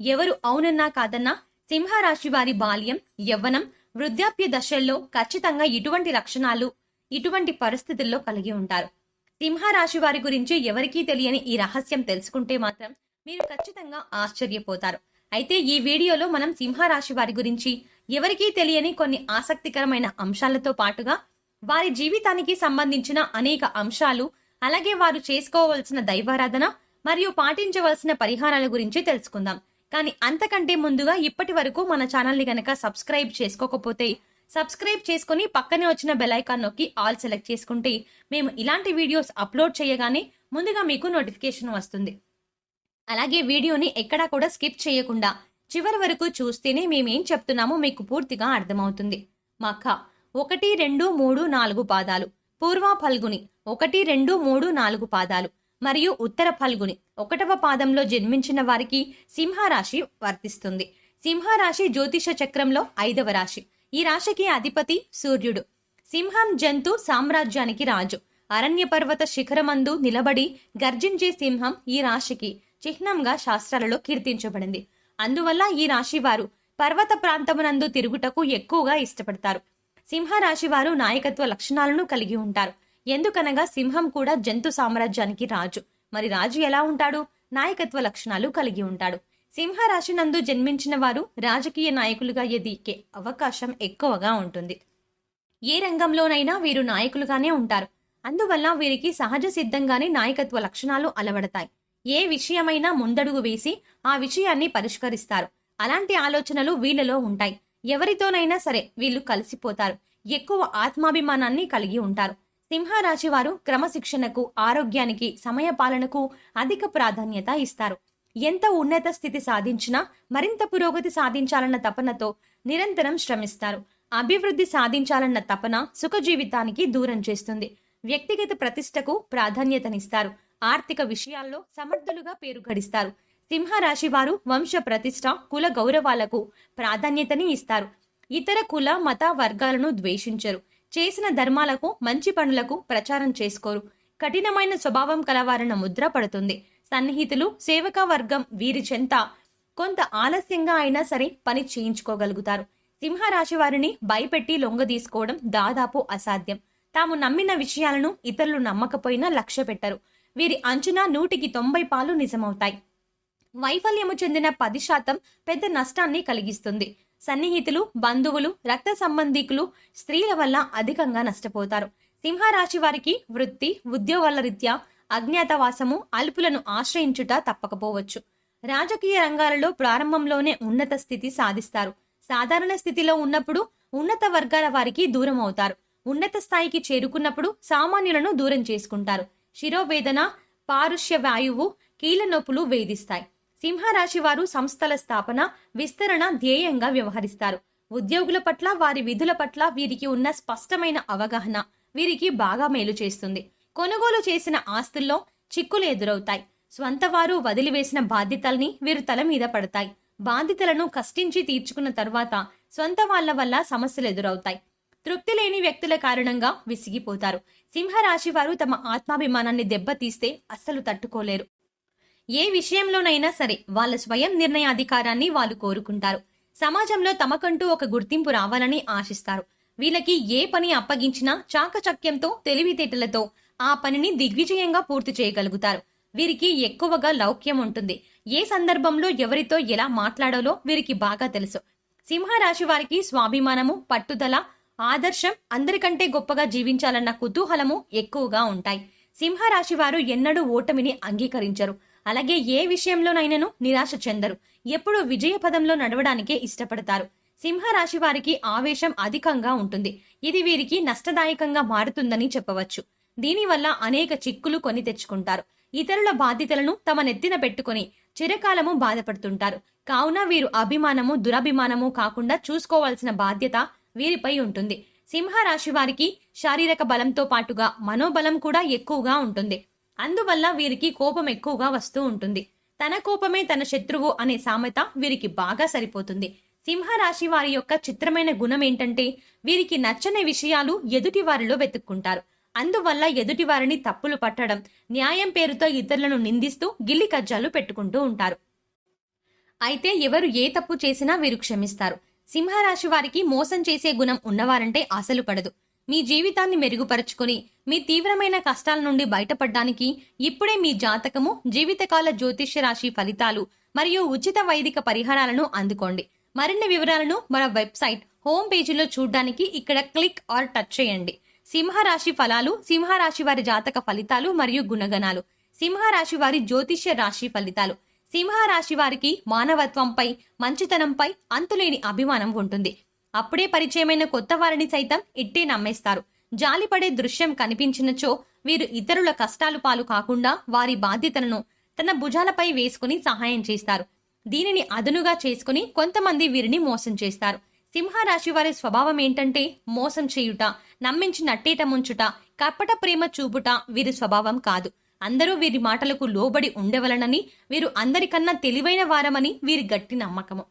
ఎవరు అవునన్నా కాదన్నా సింహరాశి వారి బాల్యం యవ్వనం వృద్ధాప్య దశల్లో ఖచ్చితంగా ఇటువంటి లక్షణాలు ఇటువంటి పరిస్థితుల్లో కలిగి ఉంటారు. సింహరాశి వారి గురించి ఎవరికీ తెలియని ఈ రహస్యం తెలుసుకుంటే మాత్రం మీరు ఖచ్చితంగా ఆశ్చర్యపోతారు. అయితే ఈ వీడియోలో మనం సింహరాశి వారి గురించి ఎవరికీ తెలియని కొన్ని ఆసక్తికరమైన అంశాలతో పాటుగా వారి జీవితానికి సంబంధించిన అనేక అంశాలు అలాగే వారు చేసుకోవలసిన దైవారాధన మరియు పాటించవలసిన పరిహారాల గురించి తెలుసుకుందాం. కానీ అంతకంటే ముందుగా ఇప్పటి వరకు మన ఛానల్ని కనుక సబ్స్క్రైబ్ చేసుకోకపోతే సబ్స్క్రైబ్ చేసుకుని పక్కనే వచ్చిన బెల్ ఐకాన్ నొక్కి ఆల్ సెలెక్ట్ చేసుకుంటే మేము ఇలాంటి వీడియోస్ అప్లోడ్ చేయగానే ముందుగా మీకు నోటిఫికేషన్ వస్తుంది. అలాగే వీడియోని ఎక్కడా కూడా స్కిప్ చేయకుండా చివరి వరకు చూస్తేనే మేమేం చెప్తున్నామో మీకు పూర్తిగా అర్థమవుతుంది. మఖ ఒకటి రెండు మూడు నాలుగు పాదాలు పూర్వ ఫల్గుని ఒకటి రెండు మూడు నాలుగు పాదాలు మరియు ఉత్తర ఫల్గుని ఒకటవ పాదంలో జన్మించిన వారికి సింహరాశి వర్తిస్తుంది. సింహరాశి జ్యోతిష చక్రంలో ఐదవ రాశి. ఈ రాశికి అధిపతి సూర్యుడు. సింహం జంతు సామ్రాజ్యానికి రాజు. అరణ్య పర్వత శిఖరమందు నిలబడి గర్జించే సింహం ఈ రాశికి చిహ్నంగా శాస్త్రాలలో కీర్తించబడింది. అందువల్ల ఈ రాశి వారు పర్వత ప్రాంతమునందు తిరుగుటకు ఎక్కువగా ఇష్టపడతారు. సింహరాశి వారు నాయకత్వ లక్షణాలను కలిగి ఉంటారు. ఎందుకనగా సింహం కూడా జంతు సామ్రాజ్యానికి రాజు. మరి రాజు ఎలా ఉంటాడు? నాయకత్వ లక్షణాలు కలిగి ఉంటాడు. సింహరాశి నందు జన్మించిన వారు రాజకీయ నాయకులుగా ఎదిగే అవకాశం ఎక్కువగా ఉంటుంది. ఏ రంగంలోనైనా వీరు నాయకులుగానే ఉంటారు. అందువల్ల వీరికి సహజ సిద్ధంగానే నాయకత్వ లక్షణాలు అలవడతాయి. ఏ విషయమైనా ముందడుగు వేసి ఆ విషయాన్ని పరిష్కరిస్తారు. అలాంటి ఆలోచనలు వీళ్ళలో ఉంటాయి. ఎవరితోనైనా సరే వీళ్ళు కలిసిపోతారు. ఎక్కువ ఆత్మాభిమానాన్ని కలిగి ఉంటారు. సింహరాశి వారు క్రమశిక్షణకు ఆరోగ్యానికి సమయపాలనకు అధిక ప్రాధాన్యత ఇస్తారు. ఎంత ఉన్నత స్థితి సాధించినా మరింత పురోగతి సాధించాలన్న తపనతో నిరంతరం శ్రమిస్తారు. అభివృద్ధి సాధించాలన్న తపన సుఖ జీవితానికి దూరం చేస్తుంది. వ్యక్తిగత ప్రతిష్టకు ప్రాధాన్యతనిస్తారు. ఆర్థిక విషయాల్లో సమర్థులుగా పేరు గడిస్తారు. సింహరాశి వారు వంశ ప్రతిష్ట కుల గౌరవాలకు ప్రాధాన్యతని ఇస్తారు. ఇతర కుల మత వర్గాలను ద్వేషించరు. చేసిన ధర్మాలకు మంచి పనులకు ప్రచారం చేసుకోరు. కఠినమైన స్వభావం కలవారన్న ముద్ర పడుతుంది. సన్నిహితులు సేవకా వర్గం వీరి చెంత. కొంత ఆలస్యంగా అయినా సరే పని చేయించుకోగలుగుతారు. సింహరాశి వారిని భయపెట్టి లొంగ తీసుకోవడం దాదాపు అసాధ్యం. తాము నమ్మిన విషయాలను ఇతరులు నమ్మకపోయినా లక్ష్య పెట్టరు. వీరి అంచనా నూటికి తొంభై పాలు నిజమవుతాయి. వైఫల్యము చెందిన పది శాతం పెద్ద నష్టాన్ని కలిగిస్తుంది. సన్నిహితులు బంధువులు రక్త సంబంధికులు స్త్రీల వల్ల అధికంగా నష్టపోతారు. సింహరాశి వారికి వృత్తి ఉద్యోగాల రీత్యా అజ్ఞాతవాసము అల్పులను ఆశ్రయించుట తప్పకపోవచ్చు. రాజకీయ రంగాలలో ప్రారంభంలోనే ఉన్నత స్థితి సాధిస్తారు. సాధారణ స్థితిలో ఉన్నప్పుడు ఉన్నత వర్గాల వారికి దూరం అవుతారు. ఉన్నత స్థాయికి చేరుకున్నప్పుడు సామాన్యులను దూరం చేసుకుంటారు. శిరోవేదన పారుష్య వాయువు కీళ్ళ నొప్పులు వేధిస్తాయి. సింహరాశి వారు సంస్థల స్థాపన విస్తరణ ధ్యేయంగా వ్యవహరిస్తారు. ఉద్యోగుల పట్ల వారి విధుల పట్ల వీరికి ఉన్న స్పష్టమైన అవగాహన వీరికి బాగా మేలు చేస్తుంది. కొనుగోలు చేసిన ఆస్తుల్లో చిక్కులు ఎదురవుతాయి. స్వంత వారు వదిలివేసిన బాధ్యతల్ని వీరు తల మీద పడతాయి. బాధ్యతలను కష్టించి తీర్చుకున్న తర్వాత స్వంత వాళ్ళ వల్ల సమస్యలు ఎదురవుతాయి. తృప్తి లేని వ్యక్తుల కారణంగా విసిగిపోతారు. సింహరాశి వారు తమ ఆత్మాభిమానాన్ని దెబ్బతీస్తే అస్సలు తట్టుకోలేరు. ఏ విషయంలోనైనా సరే వాళ్ళ స్వయం నిర్ణయాధికారాన్ని వాళ్ళు కోరుకుంటారు. సమాజంలో తమకంటూ ఒక గుర్తింపు రావాలని ఆశిస్తారు. వీళ్ళకి ఏ పని అప్పగించినా చాకచక్యంతో తెలివితేటలతో ఆ పనిని దిగ్విజయంగా పూర్తి చేయగలుగుతారు. వీరికి ఎక్కువగా లౌక్యం ఉంటుంది. ఏ సందర్భంలో ఎవరితో ఎలా మాట్లాడాలో వీరికి బాగా తెలుసు. సింహరాశి వారికి స్వాభిమానము పట్టుదల ఆదర్శం అందరికంటే గొప్పగా జీవించాలన్న కుతూహలము ఎక్కువగా ఉంటాయి. సింహరాశి వారు ఎన్నడూ ఓటమిని అంగీకరించరు. అలాగే ఏ విషయంలోనైనాను నిరాశ చెందరు. ఎప్పుడూ విజయ పదంలో నడవడానికే ఇష్టపడతారు. సింహరాశి వారికి ఆవేశం అధికంగా ఉంటుంది. ఇది వీరికి నష్టదాయకంగా మారుతుందని చెప్పవచ్చు. దీనివల్ల అనేక చిక్కులు కొని తెచ్చుకుంటారు. ఇతరుల బాధ్యతలను తమ నెత్తిన పెట్టుకుని చిరకాలము బాధపడుతుంటారు. కావున వీరు అభిమానము దురభిమానము కాకుండా చూసుకోవాల్సిన బాధ్యత వీరిపై ఉంటుంది. సింహరాశి వారికి శారీరక బలంతో పాటుగా మనోబలం కూడా ఎక్కువగా ఉంటుంది. అందువల్ల వీరికి కోపం ఎక్కువగా వస్తూ ఉంటుంది. తన కోపమే తన శత్రువు అనే సామెత వీరికి బాగా సరిపోతుంది. సింహరాశి వారి యొక్క చిత్రమైన గుణం ఏంటంటే వీరికి నచ్చని విషయాలు ఎదుటి వారిలో వెతుక్కుంటారు. అందువల్ల ఎదుటి వారిని తప్పులు పట్టడం న్యాయం పేరుతో ఇతరులను నిందిస్తూ గిల్లి కజ్జాలు పెట్టుకుంటూ ఉంటారు. అయితే ఎవరు ఏ తప్పు చేసినా వీరు క్షమిస్తారు. సింహరాశి వారికి మోసం చేసే గుణం ఉన్నవారంటే అసలు పడదు. మీ జీవితాన్ని మెరుగుపరుచుకుని మీ తీవ్రమైన కష్టాల నుండి బయటపడడానికి ఇప్పుడే మీ జాతకము జీవితకాల జ్యోతిష్య రాశి ఫలితాలు మరియు ఉచిత వైదిక పరిహారాలను అందుకోండి. మరిన్ని వివరాలను మన వెబ్సైట్ హోమ్ పేజీలో చూడడానికి ఇక్కడ క్లిక్ ఆర్ టచ్ చేయండి. సింహరాశి ఫలాలు సింహరాశి వారి జాతక ఫలితాలు మరియు గుణగణాలు సింహరాశి వారి జ్యోతిష్య రాశి ఫలితాలు. సింహరాశి వారికి మానవత్వంపై మంచితనంపై అంతులేని అభిమానం ఉంటుంది. అప్పుడే పరిచయమైన కొత్త వారిని సైతం ఇట్టే నమ్మేస్తారు. జాలిపడే దృశ్యం కనిపించినచో వీరు ఇతరుల కష్టాలు పాలు కాకుండా వారి బాధ్యతలను తన భుజాలపై వేసుకుని సహాయం చేస్తారు. దీనిని అదునుగా చేసుకుని కొంతమంది వీరిని మోసం చేస్తారు. సింహరాశి వారి స్వభావం ఏంటంటే మోసం చేయుట నమ్మించి నట్టేట ముంచుట కపట ప్రేమ చూపుట వీరి స్వభావం కాదు. అందరూ వీరి మాటలకు లోబడి ఉండవలనని వీరు అందరికన్నా తెలివైన వారమని వీరి గట్టి నమ్మకము.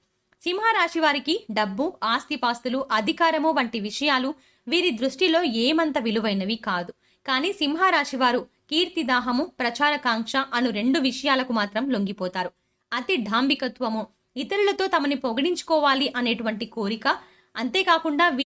సింహరాశి వారికి డబ్బు ఆస్తిపాస్తులు అధికారము వంటి విషయాలు వీరి దృష్టిలో ఏమంత విలువైనవి కాదు. కానీ సింహరాశి వారు కీర్తిదాహము ప్రచారకాంక్ష అను రెండు విషయాలకు మాత్రం లొంగిపోతారు. అతి ఢాంబికత్వము ఇతరులతో తమని పొగిడించుకోవాలి అనేటువంటి కోరిక అంతేకాకుండా వీ-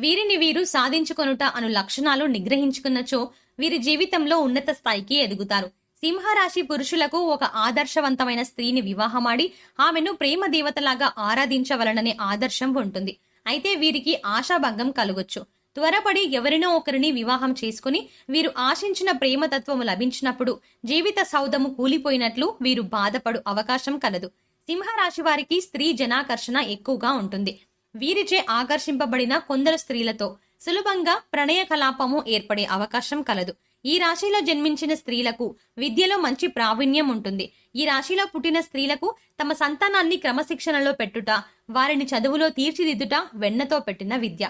వీరిని వీరు సాధించుకొనుట అను లక్షణాలు నిగ్రహించుకున్నచో వీరి జీవితంలో ఉన్నత స్థాయికి ఎదుగుతారు. సింహరాశి పురుషులకు ఒక ఆదర్శవంతమైన స్త్రీని వివాహమాడి ఆమెను ప్రేమ దేవతలాగా ఆరాధించవలననే ఆదర్శం ఉంటుంది. అయితే వీరికి ఆశాభంగం కలగొచ్చు. త్వరపడి ఎవరినో ఒకరిని వివాహం చేసుకుని వీరు ఆశించిన ప్రేమతత్వము లభించినప్పుడు జీవిత సౌధము కూలిపోయినట్లు వీరు బాధపడు అవకాశం కలదు. సింహరాశి వారికి స్త్రీ జనాకర్షణ ఎక్కువగా ఉంటుంది. వీరిచే ఆకర్షింపబడిన కొందరు స్త్రీలతో సులభంగా ప్రణయ కలాపము ఏర్పడే అవకాశం కలదు. ఈ రాశిలో జన్మించిన స్త్రీలకు విద్యలో మంచి ప్రావీణ్యం ఉంటుంది. ఈ రాశిలో పుట్టిన స్త్రీలకు తమ సంతానాన్ని క్రమశిక్షణలో పెట్టుట వారిని చదువులో తీర్చిదిద్దుట వెన్నతో పెట్టిన విద్య.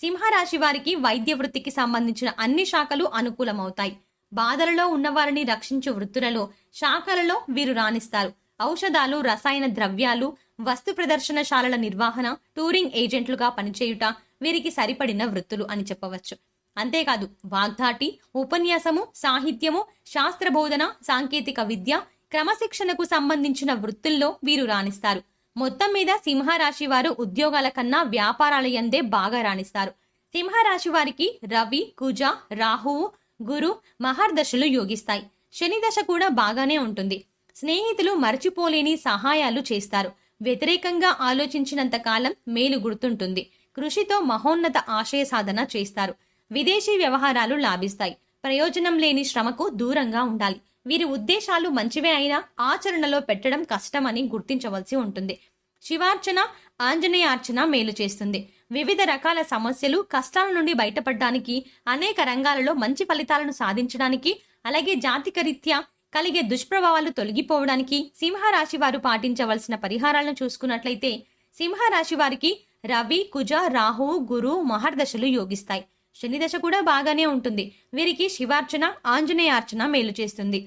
సింహరాశి వారికి వైద్య వృత్తికి సంబంధించిన అన్ని శాఖలు అనుకూలమవుతాయి. బాధలలో ఉన్నవారిని రక్షించు వృత్తులలో శాఖలలో వీరు రాణిస్తారు. ఔషధాలు రసాయన ద్రవ్యాలు వస్తు ప్రదర్శనశాలల నిర్వహణ టూరింగ్ ఏజెంట్లుగా పనిచేయుట వీరికి సరిపడిన వృత్తులు అని చెప్పవచ్చు. అంతేకాదు వాగ్దాటి ఉపన్యాసము సాహిత్యము శాస్త్ర బోధన సాంకేతిక విద్య క్రమశిక్షణకు సంబంధించిన వృత్తుల్లో వీరు రాణిస్తారు. మొత్తం మీద సింహరాశి వారు ఉద్యోగాల కన్నా వ్యాపారాల ఎందే బాగా రాణిస్తారు. సింహరాశి వారికి రవి కుజ రాహువు గురు మహర్దశలు యోగిస్తాయి. శని దశ కూడా బాగానే ఉంటుంది. స్నేహితులు మరచిపోలేని సహాయాలు చేస్తారు. వ్యతిరేకంగా ఆలోచించినంత కాలం మేలు గుర్తుంటుంది. కృషితో మహోన్నత ఆశయ సాధన చేస్తారు. విదేశీ వ్యవహారాలు లాభిస్తాయి. ప్రయోజనం లేని శ్రమకు దూరంగా ఉండాలి. వీరి ఉద్దేశాలు మంచివే అయినా ఆచరణలో పెట్టడం కష్టమని గుర్తించవలసి ఉంటుంది. శివార్చన ఆంజనేయార్చన మేలు చేస్తుంది. వివిధ రకాల సమస్యలు కష్టాల నుండి బయటపడడానికి అనేక రంగాలలో మంచి ఫలితాలను సాధించడానికి అలాగే జాతిక రీత్యా కలిగే దుష్ప్రభావాలు తొలగిపోవడానికి సింహరాశి వారు పాటించవలసిన పరిహారాలను చూసుకున్నట్లయితే సింహరాశి వారికి రవి కుజ రాహు గురు మహర్దశలు యోగిస్తాయి. శనిదశ కూడా బాగానే ఉంటుంది. వీరికి శివార్చన ఆంజనేయార్చన మేలు చేస్తుంది.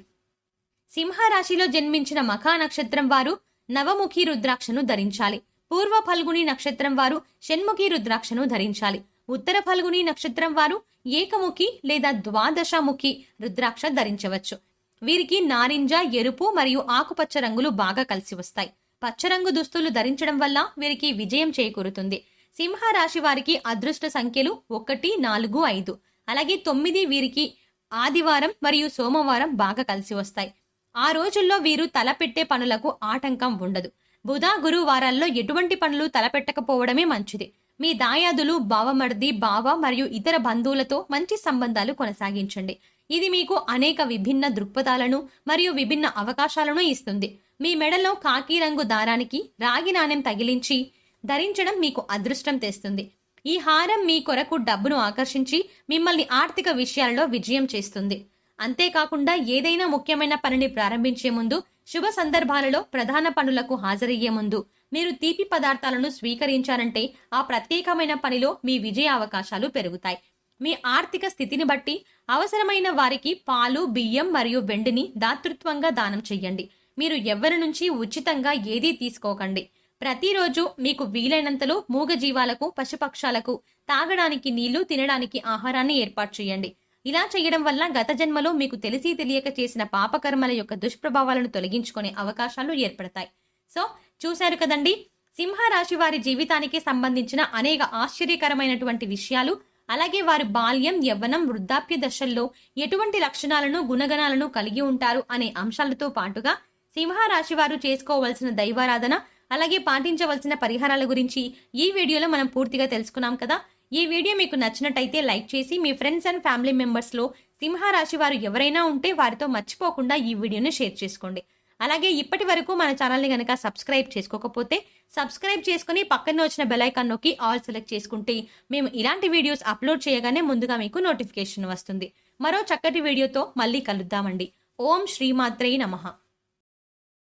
సింహరాశిలో జన్మించిన మఖా నక్షత్రం వారు నవముఖి రుద్రాక్షను ధరించాలి. పూర్వ ఫల్గుని నక్షత్రం వారు షణ్ముఖి రుద్రాక్షను ధరించాలి. ఉత్తర ఫల్గుని నక్షత్రం వారు ఏకముఖి లేదా ద్వాదశముఖి రుద్రాక్ష ధరించవచ్చు. వీరికి నారింజ ఎరుపు మరియు ఆకుపచ్చ రంగులు బాగా కలిసి వస్తాయి. పచ్చరంగు దుస్తులు ధరించడం వల్ల వీరికి విజయం చేకూరుతుంది. సింహరాశి వారికి అదృష్ట సంఖ్యలు ఒకటి నాలుగు ఐదు. అలాగే తొమ్మిది వీరికి ఆదివారం మరియు సోమవారం బాగా కలిసి వస్తాయి. ఆ రోజుల్లో వీరు తలపెట్టే పనులకు ఆటంకం ఉండదు. బుధ గురు వారాల్లో ఎటువంటి పనులు తలపెట్టకపోవడమే మంచిది. మీ దాయాదులు బావమర్ది బావ మరియు ఇతర బంధువులతో మంచి సంబంధాలు కొనసాగించండి. ఇది మీకు అనేక విభిన్న దృక్పథాలను మరియు విభిన్న అవకాశాలను ఇస్తుంది. మీ మెడలో కాకి రంగు దారానికి రాగి నాణెం తగిలించి ధరించడం మీకు అదృష్టం తెస్తుంది. ఈ హారం మీ కొరకు డబ్బును ఆకర్షించి మిమ్మల్ని ఆర్థిక విషయాలలో విజయం చేస్తుంది. అంతేకాకుండా ఏదైనా ముఖ్యమైన పనిని ప్రారంభించే ముందు శుభ సందర్భాలలో ప్రధాన పనులకు హాజరయ్యే ముందు మీరు తీపి పదార్థాలను స్వీకరించారంటే ఆ ప్రత్యేకమైన పనిలో మీ విజయ అవకాశాలు పెరుగుతాయి. మీ ఆర్థిక స్థితిని బట్టి అవసరమైన వారికి పాలు బియ్యం మరియు వెండిని దాతృత్వంగా దానం చెయ్యండి. మీరు ఎవరి నుంచి ఉచితంగా ఏదీ తీసుకోకండి. ప్రతిరోజు మీకు వీలైనంతలో మూగజీవాలకు పశుపక్షాలకు తాగడానికి నీళ్ళు తినడానికి ఆహారాన్ని ఏర్పాటు చేయండి. ఇలా చేయడం వల్ల గత జన్మలో మీకు తెలిసి తెలియక చేసిన పాపకర్మల యొక్క దుష్ప్రభావాలను తొలగించుకునే అవకాశాలు ఏర్పడతాయి. సో చూశారు కదండి? సింహరాశి వారి జీవితానికి సంబంధించిన అనేక ఆశ్చర్యకరమైనటువంటి విషయాలు అలాగే వారి బాల్యం యవ్వనం వృద్ధాప్య దశల్లో ఎటువంటి లక్షణాలను గుణగణాలను కలిగి ఉంటారు అనే అంశాలతో పాటుగా సింహరాశి వారు చేసుకోవలసిన దైవారాధన అలాగే పాటించవలసిన పరిహారాల గురించి ఈ వీడియోలో మనం పూర్తిగా తెలుసుకున్నాం కదా. ఈ వీడియో మీకు నచ్చినట్టయితే లైక్ చేసి మీ ఫ్రెండ్స్ అండ్ ఫ్యామిలీ మెంబర్స్లో సింహరాశి వారు ఎవరైనా ఉంటే వారితో మర్చిపోకుండా ఈ వీడియోని షేర్ చేసుకోండి. అలాగే ఇప్పటి వరకు మన ఛానల్ని కనుక సబ్స్క్రైబ్ చేసుకోకపోతే సబ్స్క్రైబ్ చేసుకుని పక్కన వచ్చిన బెలైకాన్ నొక్కి ఆల్ సెలెక్ట్ చేసుకుంటే మేము ఇలాంటి వీడియోస్ అప్లోడ్ చేయగానే ముందుగా మీకు నోటిఫికేషన్ వస్తుంది. మరో చక్కటి వీడియోతో మళ్ళీ కలుద్దామండి. ఓం శ్రీమాత్రే నమః.